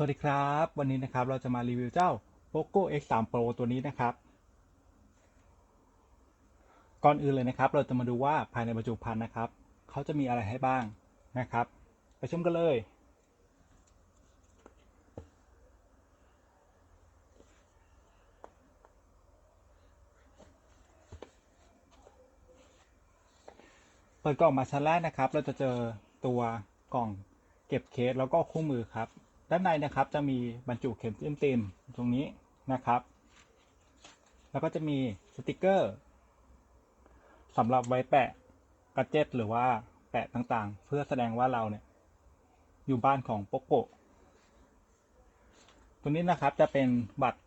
สวัสดีครับ วันนี้นะครับเราจะมารีวิวเจ้า POCO X3 Pro ตัวนี้นะครับ ก่อนอื่นเลยนะครับ เราจะมาดูว่าภายในบรรจุภัณฑ์นะครับเขาจะมีอะไรให้บ้างนะครับ ไปชมกันเลย เปิดกล่องมาชั้นแรกนะครับ เราจะเจอตัวกล่องเก็บเคสแล้วก็คู่มือครับ ด้านในนะครับจะมีบรรจุเข็มจิ้มติมตรงนี้นะครับ แล้วก็จะมีสติกเกอร์สำหรับไว้แปะกระเจ็ตหรือว่าแปะต่างๆ เพื่อแสดงว่าเราเนี่ยอยู่บ้านของโปโกตัวนี้นะครับจะเป็นบัตร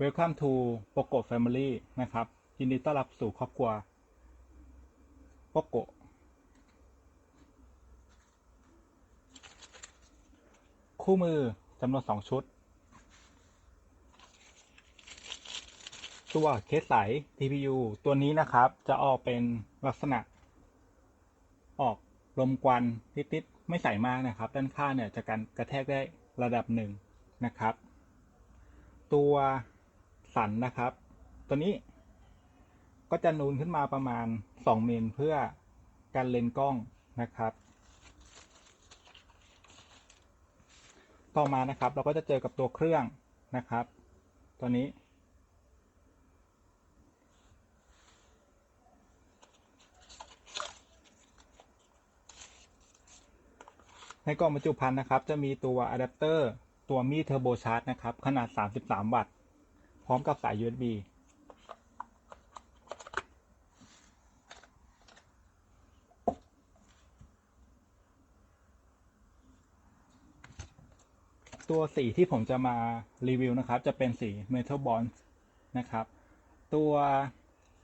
Welcome to Poco Family นะครับยินดีต้อนรับสู่ครอบครัวโปโก คู่มือจำนวนสองชุด ตัวเคสใส TPU ตัวนี้นะครับจะออกเป็นลักษณะ ออกลมควันนิดๆไม่ใส่มากนะครับ ด้านข้างเนี่ยจะกันกระแทกได้ระดับหนึ่งนะครับ ตัวสันนะครับ ตัวนี้ก็จะนูนขึ้นมาประมาณ 2 เมตรเพื่อการเลนกล้องนะครับ ต่อมานะครับ เราก็จะเจอกับตัวเครื่องนะครับ ตัวนี้ ในกล่องบรรจุภัณฑ์นะครับ จะมีตัวอะแดปเตอร์ตัวมีเทอร์โบชาร์จนะครับ ขนาด 33 วัตต์ พร้อมกับสาย USB ตัวสีที่ผมจะมารีวิวนะครับ จะเป็นสี Metal Bond นะครับ ตัว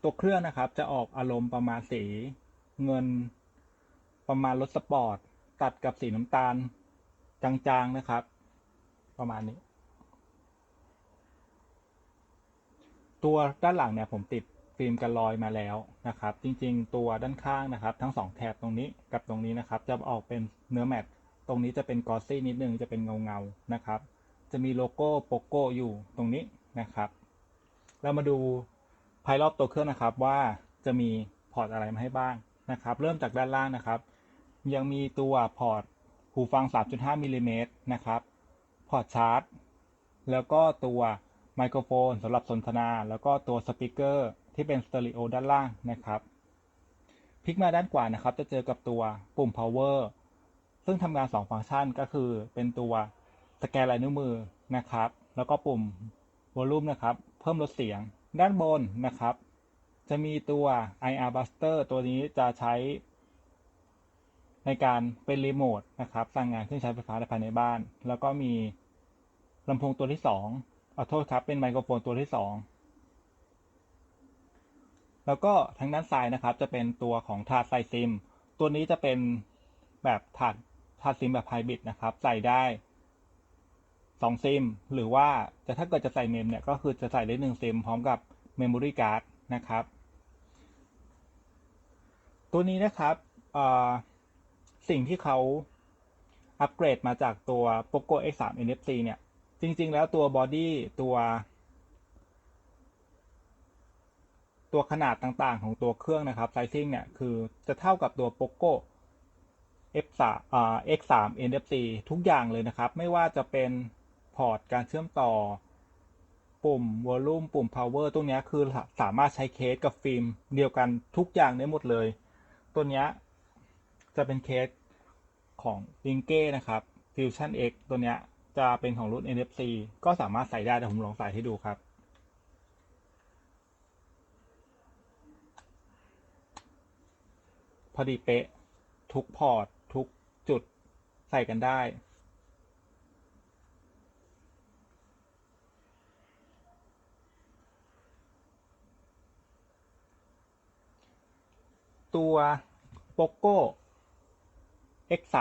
ตัวเครื่องนะครับ จะออกอารมณ์ประมาณสีเงินประมาณรถสปอร์ต ตัดกับสีน้ำตาลจางๆนะครับ ประมาณนี้ ตัวด้านหลังเนี่ยผมติดฟิล์มกันรอยมาแล้วนะครับ จริงๆ ตัวด้านข้างนะครับ ทั้งสองแถบตรงนี้กับตรงนี้นะครับ จะออกเป็นเนื้อแมตต์ ตรงนี้จะเป็นกอสซี่นิดนึงจะเป็นเงาเงานะครับ จะมีโลโก้โปโก้อยู่ตรงนี้นะครับ เรามาดูภายรอบตัวเครื่องนะครับว่าจะมีพอร์ตอะไรมาให้บ้างนะครับ เริ่มจากด้านล่างนะครับ ยังมีตัวพอร์ตหูฟัง 3.5มิลลิเมตรนะครับ พอร์ตชาร์จ แล้วก็ตัวไมโครโฟนสำหรับสนทนา แล้วก็ตัวสปีกเกอร์ที่เป็นสเตอริโอด้านล่างนะครับ พลิกมาด้านขวานะครับ จะเจอกับตัวปุ่ม power ซึ่งทำงาน 2 ฟังก์ชันก็คือเป็นตัวสแกนลายนิ้วมือนะครับ แล้วก็ปุ่ม volume นะครับ เพิ่มลดเสียงด้านบนนะครับ จะมีตัว IR Buster ตัวนี้จะใช้ ในการเป็นรีโมทนะครับสั่งงานเครื่องใช้ไฟฟ้าภายในบ้าน แล้วก็มีลำโพงตัวที่สองขอโทษครับ เป็นไมโครโฟนตัวที่สองแล้วก็ทางด้านซ้ายนะครับจะเป็นตัวของถาดใส่ซิม ตัวนี้จะเป็นแบบถาด ถาซิมแบบไฮบริดนะครับ ใส่ได้สองซิม หรือว่าจะถ้าเกิดจะใส่เมมเนี่ย ก็คือจะใส่ได้หนึ่งซิมพร้อมกับเมมโมรี่การ์ดนะครับ ตัวนี้นะครับสิ่งที่เขาอัปเกรดมาจากตัว Poco X3 NFC เนี่ย จริง ๆ แล้วตัวบอดี้ตัว ตัวขนาดต่างๆ ของตัวเครื่องนะครับไซซิ่งเนี่ย คือจะเท่ากับตัว Poco F3 อ่า X3 NFC ทุกอย่างเลยนะครับ ไม่ว่าจะเป็นพอร์ตการเชื่อมต่อ ปุ่ม Volume ปุ่ม Power ตรงเนี้ยคือสามารถใช้เคสกับฟิล์มเดียวกันทุกอย่างได้หมดเลย ตัวเนี้ยจะเป็นเคสของ l i n k e นะครับ Fusion X ตัวเนี้ยจะเป็นของรุ่น NFC ก็สามารถใส่ได้แต่ผมลองใส่ให้ดูครับพอดีเป๊ะทุกพอร์ต ส่กันได้ ตัว Poco X3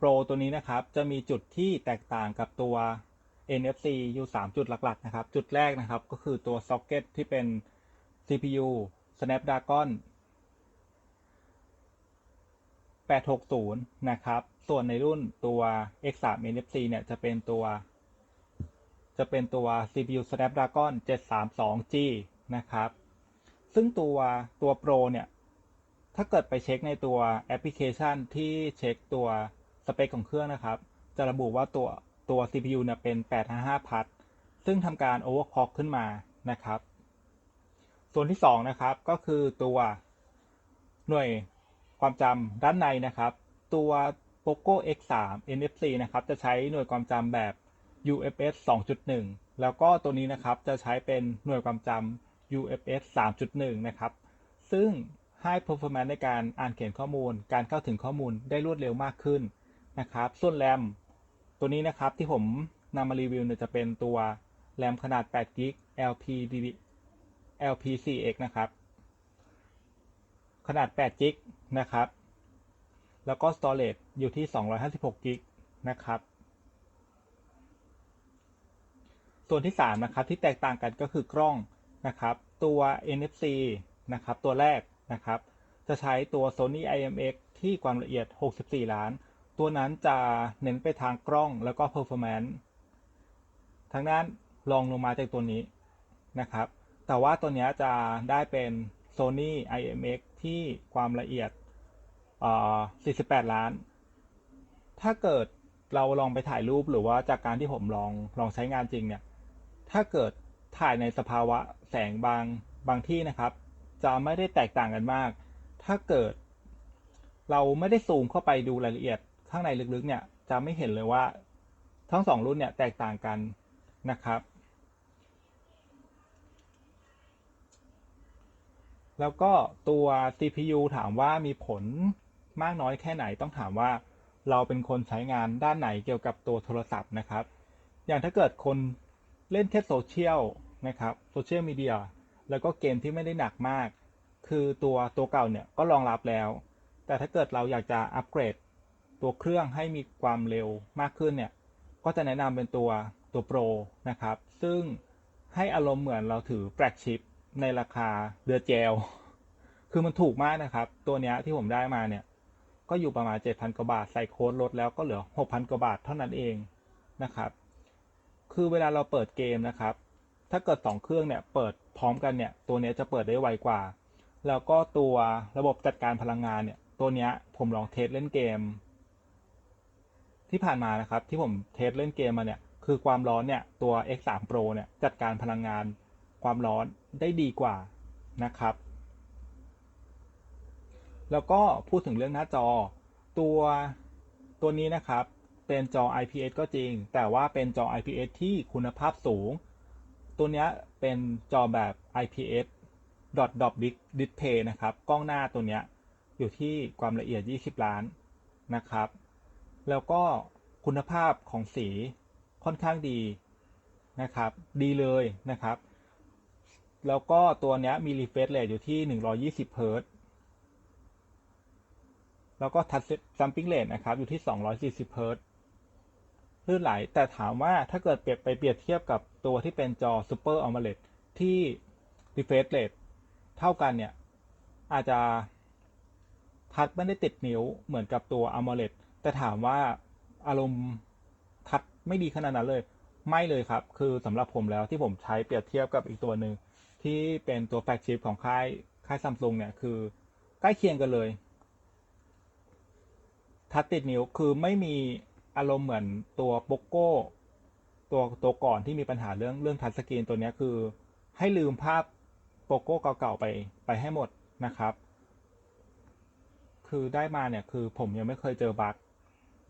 Pro ตัวนี้นะครับ จะมีจุดที่แตกต่างกับตัว NFC อยู่3จุดหลัก ๆ นะครับ จุดแรกนะครับก็คือตัว Socket ที่เป็น CPU Snapdragon 860 นะครับ ส่วนในรุ่นตัว X3 NFC เนี่ยจะเป็นตัว จะเป็นตัว CPU Snapdragon 732G นะครับ ซึ่งตัวตัว Pro เนี่ย ถ้าเกิดไปเช็คในตัวแอปพลิเคชันที่เช็คตัวสเปคของเครื่องนะครับ จะระบุว่าตัวตัว CPU เนี่ยเป็น 855พัทซึ่งทำการ overclock ขึ้นมานะครับ ส่วนที่ 2 นะครับ ก็คือตัวหน่วยความจำด้านในนะครับ ตัว POCO X3 NFC นะครับ จะใช้หน่วยความจำแบบ UFS 2.1 แล้วก็ตัวนี้นะครับ จะใช้เป็นหน่วยความจำ UFS 3.1 นะครับ ซึ่งให้ performance ในการอ่านเขียนข้อมูล การเข้าถึงข้อมูลได้รวดเร็วมากขึ้นนะครับ ส่วนแรมตัวนี้นะครับที่ผมนำมารีวิวเนี่ยจะเป็นตัวแรมขนาด8 g b LPDD LP4X นะครับ ขนาด8 g b นะครับ แล้วก็ storage อยู่ที่ 256 g b นะครับ ส่วนที่ 3 นะครับ ที่แตกต่างกันก็คือกล้องนะครับ ตัว NFC นะครับ ตัวแรกนะครับ จะใช้ตัว Sony IMX ที่ความละเอียด 64 ล้าน ตัวนั้นจะเน้นไปทางกล้องแล้วก็ performance ทางด้านรองลงมาจากตัวนี้นะครับ แต่ว่าตัวนี้จะได้เป็น Sony IMX ที่ความละเอียด 48 ล้าน ถ้าเกิดเราลองไปถ่ายรูปหรือว่าจากการที่ผมลองลองใช้งานจริงเนี่ย ถ้าเกิดถ่ายในสภาวะแสงบางบางที่นะครับ จะไม่ได้แตกต่างกันมาก ถ้าเกิด เราไม่ได้ซูมเข้าไปดูรายละเอียดข้างในลึกๆเนี่ย จะไม่เห็นเลยว่า ทั้งสองรุ่นเนี่ยแตกต่างกันนะครับ แล้วก็ตัว CPU ถามว่ามีผล มากน้อยแค่ไหนต้องถามว่า เราเป็นคนใช้งานด้านไหนเกี่ยวกับตัวโทรศัพท์นะครับ อย่างถ้าเกิดคนเล่นแค่โซเชียลนะครับโซเชียลมีเดียแล้วก็เกมที่ไม่ได้หนักมาก คือตัวตัวเก่าเนี่ยก็รองรับแล้ว แต่ถ้าเกิดเราอยากจะอัปเกรดตัวเครื่องให้มีความเร็วมากขึ้นเนี่ยก็จะแนะนำเป็นตัวตัวโปรนะครับ ซึ่งให้อารมณ์เหมือนเราถือแฟลกชิพในราคาเดือเจล คือมันถูกมากนะครับ ตัวเนี้ยที่ผมได้มาเนี่ย ก็อยู่ประมาณ 7,000 กว่าบาท ใส่โค้ดลดแล้วก็เหลือ 6,000 กว่าบาทเท่านั้นเองนะครับ คือเวลาเราเปิดเกมนะครับ ถ้าเกิด 2 เครื่องเนี่ยเปิดพร้อมกันเนี่ย ตัวเนี้ยจะเปิดได้ไวกว่า แล้วก็ตัวระบบจัดการพลังงานเนี่ย ตัวเนี้ยผมลองเทสเล่นเกม ที่ผ่านมานะครับ ที่ผมเทสเล่นเกมมาเนี่ย คือความร้อนเนี่ย ตัว X3 Pro เนี่ยจัดการพลังงาน ความร้อนได้ดีกว่านะครับ แล้วก็พูดถึงเรื่องหน้าจอ ตัวตัวนี้นะครับ เป็นจอ IPS ก็จริง แต่ว่าเป็นจอ IPS ที่คุณภาพสูง ตัวนี้เป็นจอแบบ IPS dot dot big display นะครับ กล้องหน้าตัวนี้อยู่ที่ความละเอียด 20 ล้านนะครับ แล้วก็คุณภาพของสีค่อนข้างดีนะครับ ดีเลยนะครับ แล้วก็ตัวนี้มี refresh rate อยู่ที่ 120 เฮิรตซ์ แล้วก็ touch sampling rate นะครับ อยู่ที่ 240เฮิร์ตซ์ลื่นไหล แต่ถามว่าถ้าเกิดเปรียบไปเปรียบเทียบกับตัวที่เป็นจอ Super AMOLED ที่ refresh rate เท่ากันเนี่ย อาจจะทัชไม่ได้ติดนิ้วเหมือนกับตัว AMOLED แต่ถามว่าอารมณ์ทัชไม่ดีขนาดนั้นเลย ไม่เลยครับ คือสำหรับผมแล้วที่ผมใช้เปรียบเทียบกับอีกตัวหนึ่งที่เป็นตัวแฟลกชิพของค่ายค่ายซัมซุงเนี่ย คือใกล้เคียงกันเลย ทัชติดนิ้วคือไม่มีอารมณ์เหมือนตัวโปโก้ ตัวตัวก่อนที่มีปัญหาเรื่องเรื่องทัชสกรีนตัวนี้คือ ให้ลืมภาพโปโก้เก่าๆไปไปให้หมดนะครับ คือได้มาเนี่ยคือผมยังไม่เคยเจอบั๊ก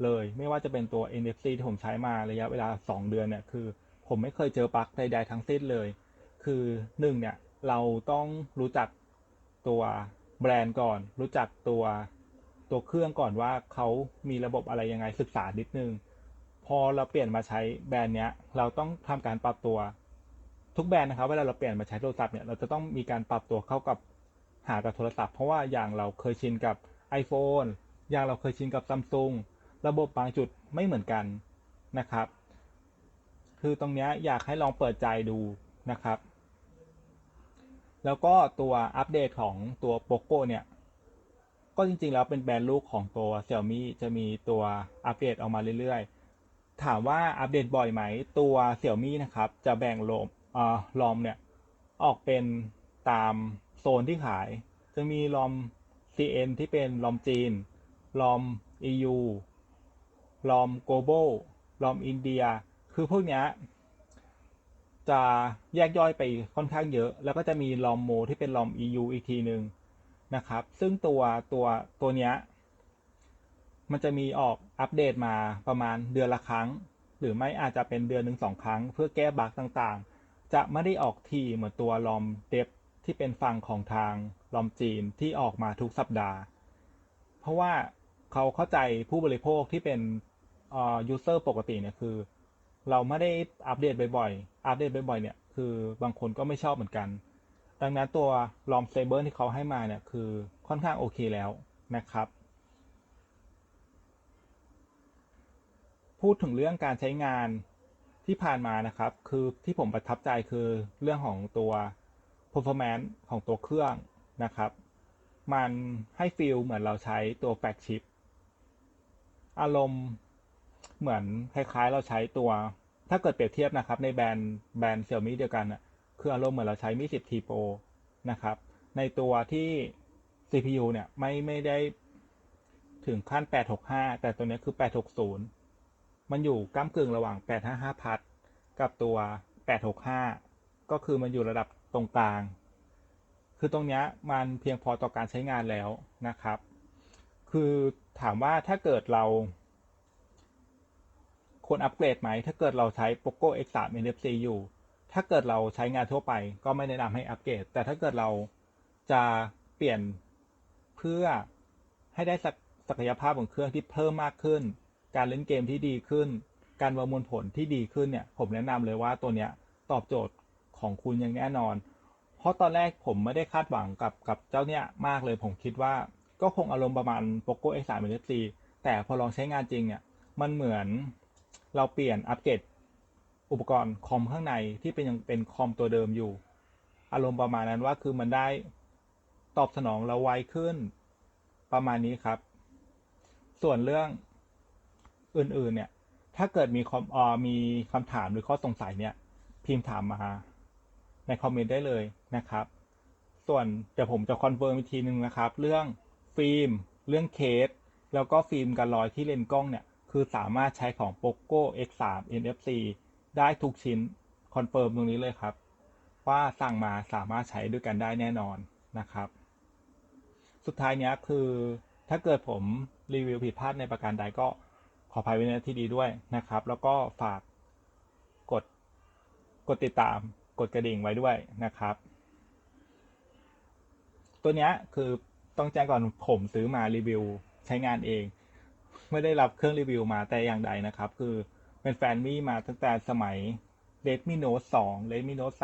เลย ไม่ว่าจะเป็นตัว NFC ที่ผมใช้มาระยะเวลา 2 เดือนเนี่ยคือ ผมไม่เคยเจอบั๊กใดๆทั้งสิ้นเลย คือหนึ่งเนี่ยเราต้องรู้จักตัวแบรนด์ก่อน รู้จักตัว ตัวเครื่องก่อนว่าเขามีระบบอะไรยังไงศึกษานิดนึง พอเราเปลี่ยนมาใช้แบรนด์เนี้ย เราต้องทำการปรับตัว ทุกแบรนด์นะครับเวลาเราเปลี่ยนมาใช้โทรศัพท์เนี่ยเราจะต้องมีการปรับตัวเข้ากับหากับโทรศัพท์เพราะว่าอย่างเราเคยชินกับ iPhone อย่างเราเคยชินกับซัมซุงระบบบางจุดไม่เหมือนกันนะครับ คือตรงนี้อยากให้ลองเปิดใจดูนะครับ แล้วก็ตัวอัปเดตของตัว POCO เนี่ย ก็จริงๆ แล้วเป็นแบรนด์ลูกของตัว Xiaomi จะมีตัวอัปเดตออกมาเรื่อยๆ ถามว่าอัปเดตบ่อยไหม ตัว Xiaomi นะครับ จะแบ่งลมอ่าลอมเนี่ย ออกเป็นตามโซนที่ขาย จะมีลอม CN ที่เป็นลอมจีน ลอม EU ลอม global ลอมอินเดีย คือพวกเนี้ยจะแยกย่อยไปค่อนข้างเยอะ แล้วก็จะมีลอมโมที่เป็นลอม EU อีกทีหนึ่ง นะครับ ซึ่งตัวตัวตัวเนี้ยมันจะมีออกอัปเดตมาประมาณเดือนละครั้ง หรือไม่อาจจะเป็นเดือนหนึ่งสองครั้ง เพื่อแก้บั๊กต่างๆ จะไม่ได้ออกทีเหมือนตัวลอมเดฟที่เป็นฝั่งของทางลอมจีนที่ออกมาทุกสัปดาห์ เพราะว่าเขาเข้าใจผู้บริโภคที่เป็นเอ่อยูเซอร์ปกติเนี่ยคือ เราไม่ได้อัปเดตบ่อยๆ อัปเดตบ่อยๆเนี่ยคือบางคนก็ไม่ชอบเหมือนกัน ดังนั้นตัวลอมเซเบอร์ที่เขาให้มาเนี่ยคือค่อนข้างโอเคแล้วนะครับ พูดถึงเรื่องการใช้งานที่ผ่านมานะครับ คือที่ผมประทับใจคือเรื่องของตัว performance ของตัวเครื่องนะครับ มันให้ฟีลเหมือนเราใช้ตัวแฟกชิปอารมณ์เหมือนคล้ายๆ เราใช้ตัว ถ้าเกิดเปรียบเทียบนะครับ ในแบรนด์แบรนด์เซี่ยมี่เดียวกันอะ คืออารมณ์เหมือนเราใช้มี10 T Pro นะครับ ในตัวที่ CPU เนี่ยไม่ไม่ได้ถึงขั้น 865 แต่ตัวนี้คือ 860 มันอยู่ก้ากึ่งระหว่าง 855 พัดกับตัว 865 ก็คือมันอยู่ระดับตรงกลาง คือตรงนี้มันเพียงพอต่อการใช้งานแล้วนะครับคือถามว่าถ้าเกิดเราควรอัปเกรดไหม ถ้าเกิดเราใช้ POCO X3 NFC อยู่ ถ้าเกิดเราใช้งานทั่วไป ก็ไม่แนะนำให้อัปเกรด แต่ถ้าเกิดเราจะเปลี่ยนเพื่อให้ได้ศักศักยภาพของเครื่องที่เพิ่มมากขึ้น การเล่นเกมที่ดีขึ้น การประมวลผลที่ดีขึ้นเนี่ย ผมแนะนำเลยว่าตัวเนี้ยตอบโจทย์ของคุณอย่างแน่นอน เพราะตอนแรกผมไม่ได้คาดหวังกับกับเจ้าเนี้ยมากเลย ผมคิดว่าก็คงอารมณ์ประมาณ POCO X3 NFC แต่พอลองใช้งานจริงเนี่ย มันเหมือนเราเปลี่ยนอัปเกรด อุปกรณ์คอมข้างในที่เป็นยังเป็นคอมตัวเดิมอยู่ อารมณ์ประมาณนั้นว่าคือมันได้ตอบสนองเราไวขึ้น ประมาณนี้ครับ ส่วนเรื่องอื่น ๆ เนี่ย ถ้าเกิดมีคอมออมีคำถามหรือข้อสงสัยเนี่ย พิมพ์ถามมาในคอมเมนต์ได้เลยนะครับ ส่วนเดี๋ยวผมจะคอนเฟิร์มอีกทีนึงนะครับ เรื่องฟิล์ม เรื่องเคส แล้วก็ฟิล์มกันรอยที่เลนส์กล้องเนี่ย คือสามารถใช้ของ POCO X3 NFC ได้ทุกชิ้นคอนเฟิร์มตรงนี้เลยครับ ว่าสั่งมาสามารถใช้ด้วยกันได้แน่นอนนะครับ สุดท้ายเนี้ยคือถ้าเกิดผมรีวิวผิดพลาดในประการใดก็ขออภัยไว้ในที่ดีด้วยนะครับ แล้วก็ฝากกดกดติดตามกดกระดิ่งไว้ด้วยนะครับ ตัวเนี้ยคือต้องแจ้งก่อนผมซื้อมารีวิวใช้งานเอง ไม่ได้รับเครื่องรีวิวมาแต่อย่างใดนะครับ คือ เป็นแฟนมี่มาตั้งแต่สมัย Redmi Note 2 Redmi Note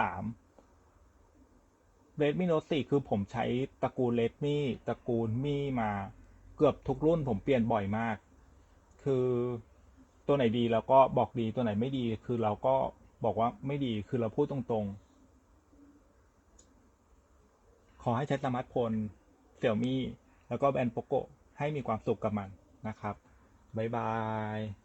3 Redmi Note 4 คือผมใช้ตระกูล Redmi ตระกูลมี่มาเกือบทุกรุ่นผมเปลี่ยนบ่อยมาก คือตัวไหนดีเราก็บอกดีตัวไหนไม่ดี คือเราก็บอกว่าไม่ดีคือเราพูดตรงๆ ขอให้ใช้สมาร์ทโฟนเสี่ยมี่แล้วก็แบรนด์โปโกให้มีความสุขกับมันนะครับ บ๊ายบาย